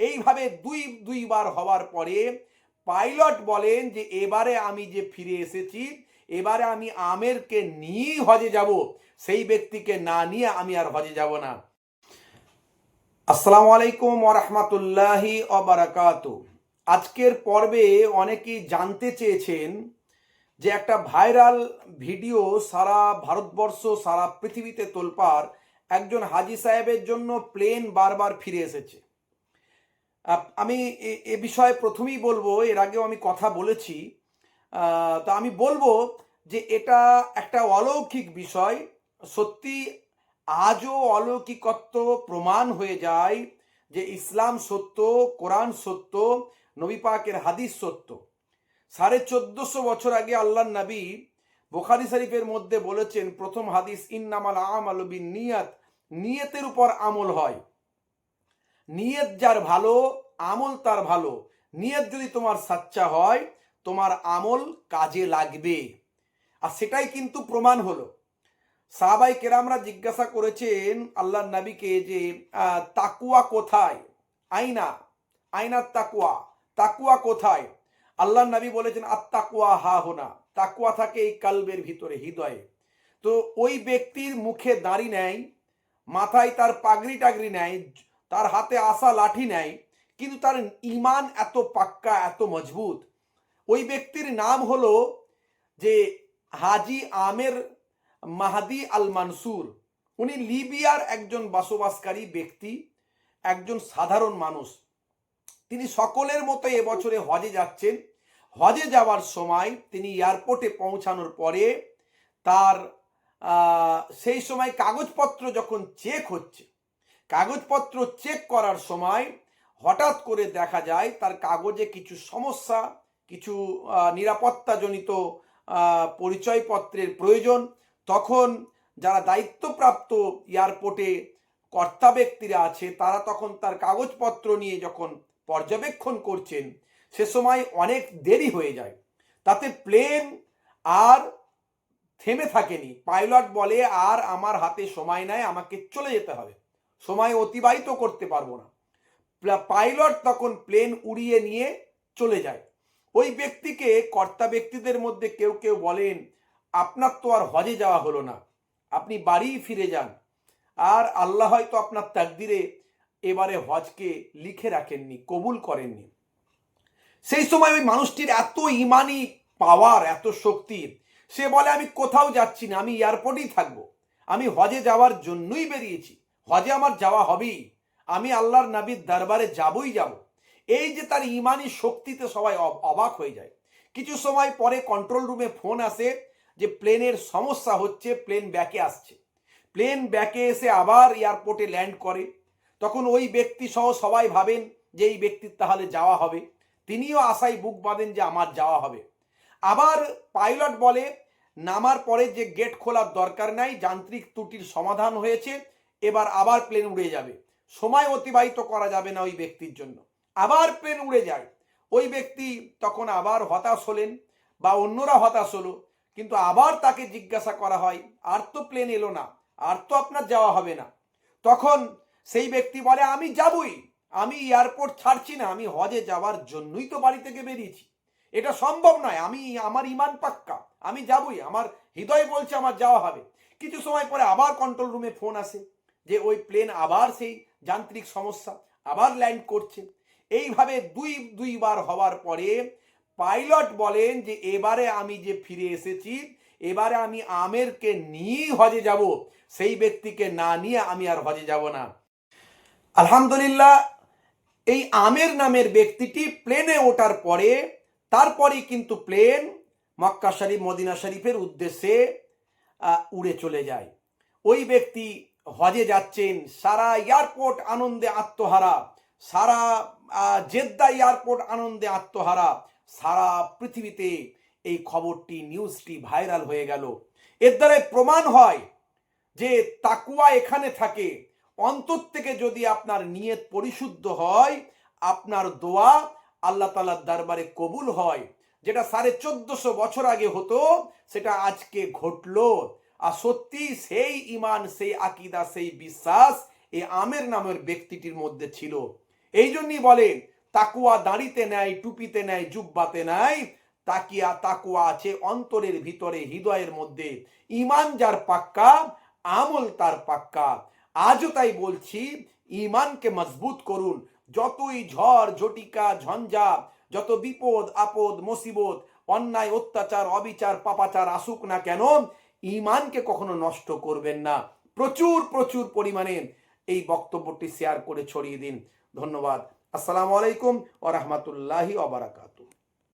এইভাবে দুই, দুইবার হওয়ার পরে পাইলট বলেন যে, এবারে আমি যে ফিরে এসেছি, এবারে আমি আমেরকে নিয়েই হজে যাব। সেই ব্যক্তিকে না নিয়ে আমি আর হজে যাব না। আসসালামু আলাইকুম ওরহমতুল্লাহি অবরাকাত আজকের পর্বে অনেকেই জানতে চেয়েছেন যে, একটা ভাইরাল ভিডিও সারা ভারতবর্ষ, সারা পৃথিবীতে তোলপার একজন হাজি সাহেবের জন্য প্লেন বারবার ফিরে এসেছে। আমি এ- বিষয়ে প্রথমেই বলব, এর আগেও আমি কথা বলেছি তা আমি বলব যে এটা একটা অলৌকিক বিষয়। সত্যি আজও অলৌকিকত্ব প্রমাণ হয়ে যায় যে ইসলাম সত্য, কোরআন সত্য, নবী পাকের হাদিস সত্য। সাড়ে চোদ্দশো বছর আগে আল্লাহ নবী বোখারি শরীফের মধ্যে বলেছেন, প্রথম হাদিস, ইন্নামাল আমাল বিন নিয়াত নিয়তের উপর আমল হয়। নিয়ত যার ভালো, আমল তার ভালো। নিয়ত যদি তোমার সাচ্চা হয়, তোমার আমল কাজে লাগবে। আর সেটাই কিন্তু প্রমাণ হলো। সাহাবাই কেরামরা জিজ্ঞাসা করেছেন আল্লাহ নবীকে যে তাকুয়া কোথায়? আইনা আইনার তাকুয়া তাকুয়া কোথায়? আল্লাহ নবী বলেছেন আত্মাকুয়া হা হোনা। তাকুয়া থাকে এই কালবের ভিতরে, হৃদয়ে। তো ওই ব্যক্তির মুখে দাড়ি নেয়, মাথায় তার পাগড়ি টাগড়ি নেয় তার হাতে আসা লাঠি নেয়, কিন্তু তার ইমান এত পাক্কা, এত মজবুত। ওই ব্যক্তির নাম হলো যে হাজি আমের মাহাদি আল মানসুর উনি লিবিয়ার একজন বসবাসকারী ব্যক্তি, একজন সাধারণ মানুষ। তিনি সকলের মতো এবছরে হজে যাচ্ছেন। হজে যাওয়ার সময় তিনি এয়ারপোর্টে পৌঁছানোর পরে তার সেই সময় কাগজপত্র যখন চেক হচ্ছে কাগজপত্র চেক করার সময় হঠাৎ করে দেখা যায় তার কাগজে কিছু সমস্যা, কিছু নিরাপত্তাজনিত পরিচয়পত্রের প্রয়োজন। তখন যারা দায়িত্বপ্রাপ্ত এয়ারপোর্টে কর্তা ব্যক্তিরা আছে, তারা তখন তার কাগজপত্র নিয়ে যখন পর্যবেক্ষণ করছেন, সে সময় অনেক দেরি হয়ে যায়। তাতে প্লেন আর থেমে থাকেনি। পাইলট বলে, আর আমার হাতে সময় নাই, আমাকে চলে যেতে হবে। সময় অতিবাহিত করতে পারব না। পাইলট তখন প্লেন উড়িয়ে নিয়ে চলে যায়। ওই ব্যক্তিকে কর্তা ব্যক্তিদের মধ্যে কেউ কেউ বলেন, আপনার তো আর হজে যাওয়া হলো না। আপনি বাড়ি ফিরে যান। আর আল্লাহ হয়তো আপনার তাকদিরে এবারে হজকে লিখে রাখেননি, কবুল করেননি। সেই সময় ওই মানুষটির এত ইমানি পাওয়ার, এত শক্তির সে বলে, আমি কোথাও যাচ্ছি না, আমি এয়ারপোর্টেই থাকব। আমি হজে যাওয়ার জন্যই বেরিয়েছি। হজে আমার যাওয়া হবেই। আমি আল্লাহর নবীর দরবারে যাবই যাব। এই যে তার ইমানি শক্তিতে সবাই অব- অবাক হয়ে যায়। কিছু সময় পরে কন্ট্রোল রুমে ফোন আসে যে প্লেনের সমস্যা হচ্ছে প্লেন ব্যাকে আসছে। প্লেন ব্যাকে এসে আবার এয়ারপোর্টে ল্যান্ড করে। তখন ওই ব্যক্তি সহ সবাই ভাবেন যে এই ব্যক্তির তাহলে যাওয়া হবে। তিনিও আশায় বুক বাঁধেন যে আমার যাওয়া হবে। আবার পাইলট বলে, নামার পরে যে গেট খোলার দরকার নাই, যান্ত্রিক ত্রুটির সমাধান হয়েছে। এবার আবার প্লেন উড়ে যাবে। সময় অতিবাহিত করা যাবে না ওই ব্যক্তির জন্য। আবার প্লেন উড়ে যায়। ওই ব্যক্তি তখন আবার হতাশ হলেন বা অন্যরা হতাশ হলো, কিন্তু আবার তাকে জিজ্ঞাসা করা হয়, আর তো প্লেন এলো না, আর তো আপনার যাওয়া হবে না। তখন সেই ব্যক্তি বলে, আমি যাবই, আমি এয়ারপোর্ট ছাড়ছি না, আমি হজে যাওয়ার জন্যই তো বাড়ি থেকে বেরিয়েছি। এটা সম্ভব নয়, আমি, আমার ইমান পাক্কা, আমি যাবই, আমার হৃদয় বলছে আমার যাওয়া হবে। কিছু সময় পরে আবার কন্ট্রোল রুমে ফোন আসে। যে ওই প্লেন আবার সেই যান্ত্রিক সমস্যা আবার ল্যান্ড করছে। এইভাবে দুই, দুইবার হওয়ার পরে পাইলট বলেন যে, এবারে আমি যে ফিরে এসেছি, এবারে আমি আমেরকে নিয়েই হজে যাব। সেই ব্যক্তিকে না নিয়ে আমি আর হজে যাব না। আলহামদুলিল্লাহ, এই আমের নামের ব্যক্তিটি প্লেনে ওঠার পরে, তারপরেই কিন্তু প্লেন মক্কা শরীফ, মদিনা শরীফের উদ্দেশ্যে উড়ে চলে যায়। ওই ব্যক্তি হজে যাচ্ছেন, সারা এয়ারপোর্ট আনন্দে আত্মহারা, সারা জেদ্দা এয়ারপোর্ট আনন্দে আত্মহারা, সারা পৃথিবীতে এই খবরটি, নিউজটি ভাইরাল হয়ে গেল। এর দ্বারাই প্রমাণ হয় যে তাকুয়া এখানে থাকে। অন্তর থেকে যদি আপনার নিয়ত পরিশুদ্ধ হয়, আপনার দোয়া আল্লাহ তালার দরবারে কবুল হয়। যেটা সাড়ে চোদ্দশো বছর আগে হতো, সেটা আজকে ঘটলো। আর সত্যি সেই ইমান সেই আকিদা, সেই বিশ্বাস এই আমের নামের ব্যক্তিটির মধ্যে ছিল। এই জন্যই বলে তাকুয়া দাড়িতে নেয়, টুপিতে নেয়, জুব্বাতে নেয়, তাকিয়া তাকুয়া আছে অন্তরের ভিতরে, হৃদয়ের মধ্যে। ইমান যার পাক্কা, আমল তার পাক্কা। আজও তাই বলছি ইমানকে মজবুত করুন। যতই ঝড়, ঝটিকা, ঝঞ্ঝা, যত বিপদ, আপদ, মুসিবত, অন্যায়, অত্যাচার, অবিচার, পাপাচার আসুক না কেন ইমানকে কখনো নষ্ট করবেন না। প্রচুর প্রচুর পরিমাণে এই বক্তব্যটি শেয়ার করে ছড়িয়ে দিন। ধন্যবাদ। আসসালামু আলাইকুম ও রহমতুল্লাহি অবরাকাতু